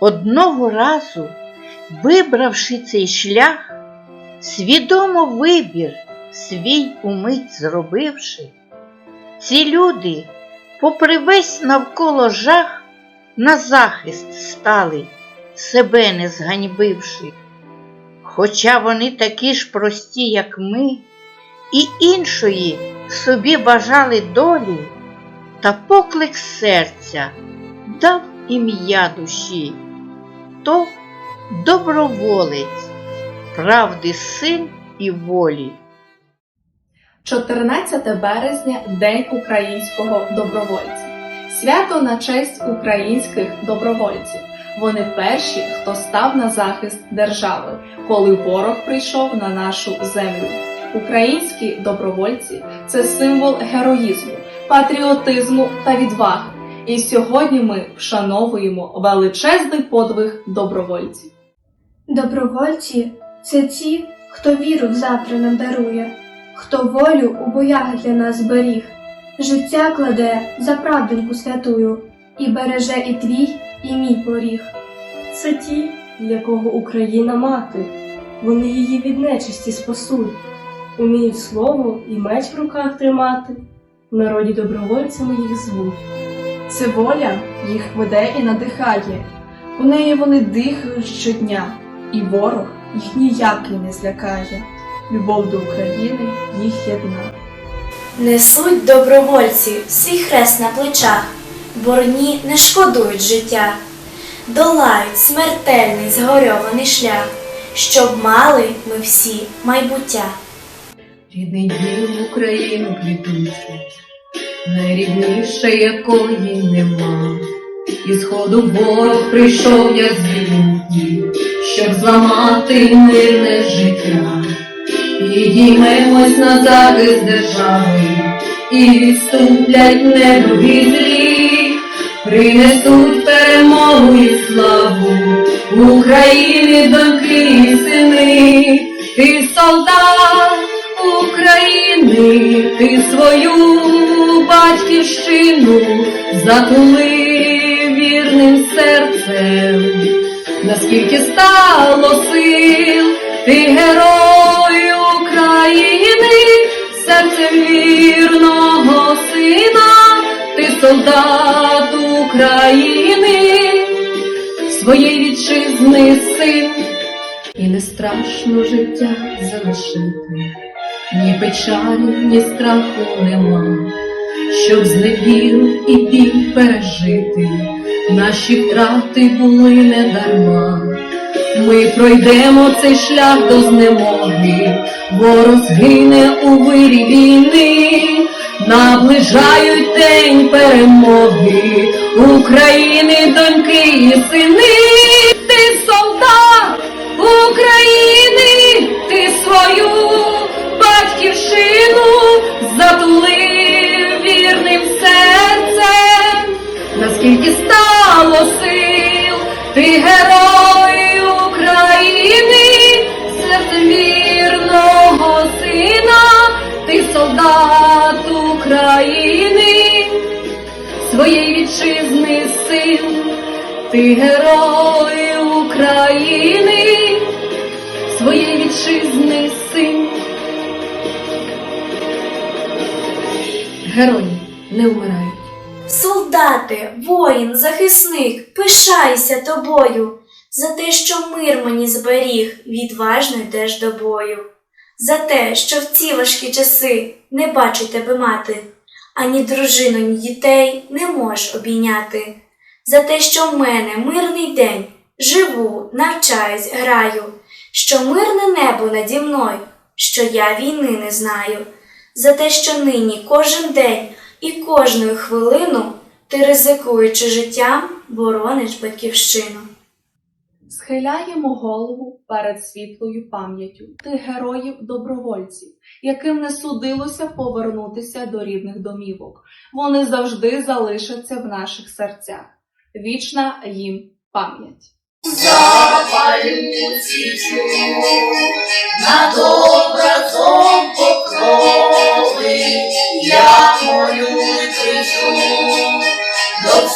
Одного разу, вибравши цей шлях, свідомо вибір свій умить зробивши, ці люди, попри весь навколо жах, на захист стали, себе не зганьбивши. Хоча вони такі ж прості, як ми, і іншої собі бажали долі, та поклик серця дав ім'я душі, то доброволець, правди син і волі. 14 березня День українського добровольця. Свято на честь українських добровольців. Вони перші, хто став на захист держави, коли ворог прийшов на нашу землю. Українські добровольці це символ героїзму, патріотизму та відваги. І сьогодні ми вшановуємо величезний подвиг добровольців. Добровольці це ті, хто віру в завтра нам дарує, хто волю у боях для нас зберіг, життя кладе за правдинку святую, і береже і твій, і мій поріг. Це ті, для кого Україна мати. Вони її від нечисті спасуть, уміють слово і меч в руках тримати. В народі добровольцями їх звуть. Це воля їх веде і надихає. У неї вони дихають щодня, і ворог їх ніякий не злякає. Любов до України їх єдна. Несуть добровольці свій хрест на плечах, борні не шкодують життя, долають смертельний згорьований шлях, щоб мали ми всі майбуття. Рідний дім Україну квітучу, найрідніше якої нема. І сходу ворог прийшов, як звідки, щоб зламати мирне життя. Підіймемось на захист держави, і відступлять недругі злі, принесуть перемогу і славу України, доньки і сини, ти солдат України, ти свою батьківщину затулив вірним серцем, наскільки стало сил, ти герой України, серцем вірного сина, ти солдат України, своєї вітчизни син, і не страшно життя залишити, ні печалі, ні страху нема, щоб зневіру і біль пережити, наші втрати були не дарма. Ми пройдемо цей шлях до знемоги, ворог згине у вирі війни, наближають день перемоги. України, доньки і сини, ти солдат України, ти свою батьківщину затулив вірним серцем, наскільки стало сил, ти герой України, серце вірного сина, ти солдат України, своєї вітчизни син, ти герой України, своєї вітчизни син. Герої не вмирають. Солдати, воїн, захисник, пишаюся тобою, за те, що мир мені зберіг, відважно йдеш до бою, за те, що в ці важкі часи не бачу тебе мати, ані дружину, ні дітей не можеш обійняти, за те, що в мене мирний день, живу, навчаюсь, граю, що мирне небо наді мною, що я війни не знаю, за те, що нині кожен день і кожну хвилину ти, ризикуючи життям, борониш батьківщину. Схиляємо голову перед світлою пам'яттю тих героїв-добровольців, яким не судилося повернутися до рідних домівок. Вони завжди залишаться в наших серцях. Вічна їм пам'ять. Запалю свічу над образом покрови, я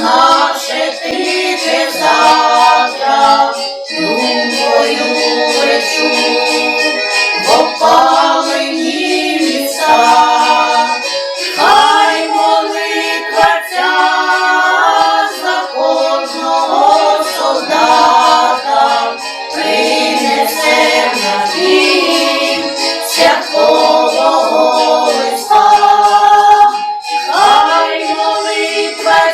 not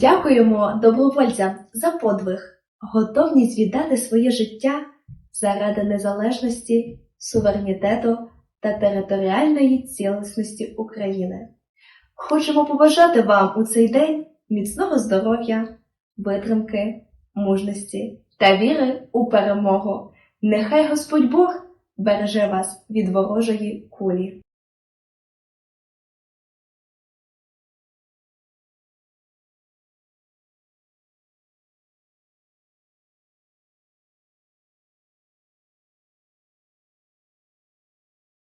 Дякуємо добровольцям за подвиг, готовність віддати своє життя заради незалежності, суверенітету та територіальної цілісності України. Хочемо побажати вам у цей день міцного здоров'я, витримки, мужності та віри у перемогу. Нехай Господь Бог береже вас від ворожої кулі.